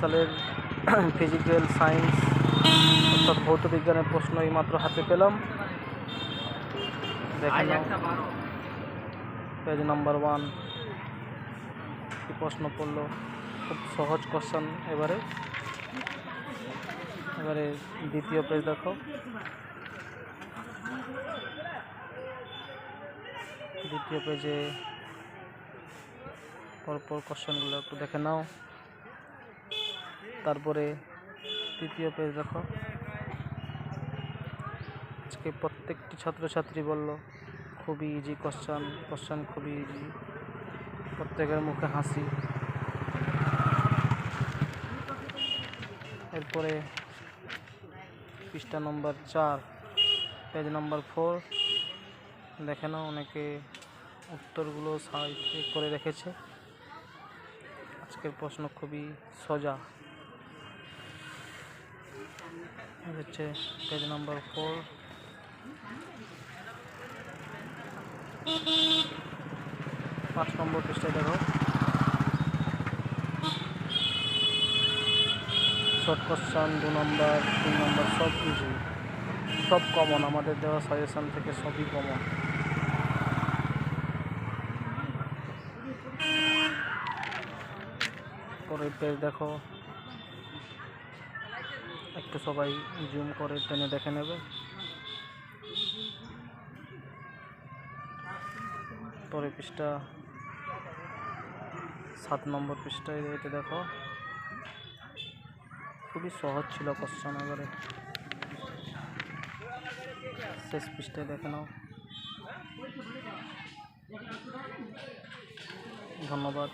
সালের physical science অর্থাৎ ভৌত বিজ্ঞানের প্রশ্ন এই মাত্র হাতে পেলাম। দেখে পেজ নাম্বার ওয়ান কি প্রশ্ন পড়ল খুব সহজ কোশ্চেন এবারে। এবারে দ্বিতীয় পেজ দেখো। দ্বিতীয় পেজে পরপর কোশ্চেনগুলো একটু দেখে নাও। তারপরে তৃতীয় পেজ দেখো। আজকে প্রত্যেকটি ছাত্রছাত্রী বলল, খুবই ইজি কোশ্চেন কোশ্চেন খুবই ইজি প্রত্যেকের মুখে হাসি। এরপরে পৃষ্ঠা নম্বর চার পেজ নম্বর ফোর দেখে নাও, অনেকে উত্তরগুলো সাহায্য করে রেখেছে। আজকের প্রশ্ন খুবই সোজা। হচ্ছে পেজ নাম্বার ফোর পাঁচ নম্বর পৃষ্ঠায় দেখো শর্ট কোশ্চান দু নম্বর তিন নম্বর সব ইজি সব কমন আমাদের দেওয়া সাজেশন থেকে সবই কমন পরের পেজ দেখো। একটু সবাই জুম করে টেনে দেখে নেবে। পরের পৃষ্ঠা, সাত নম্বর পৃষ্ঠায় এটা দেখো। খুবই সহজ ছিল কোশ্চেন এবারে শেষ পৃষ্ঠায় দেখে নাও। ধন্যবাদ।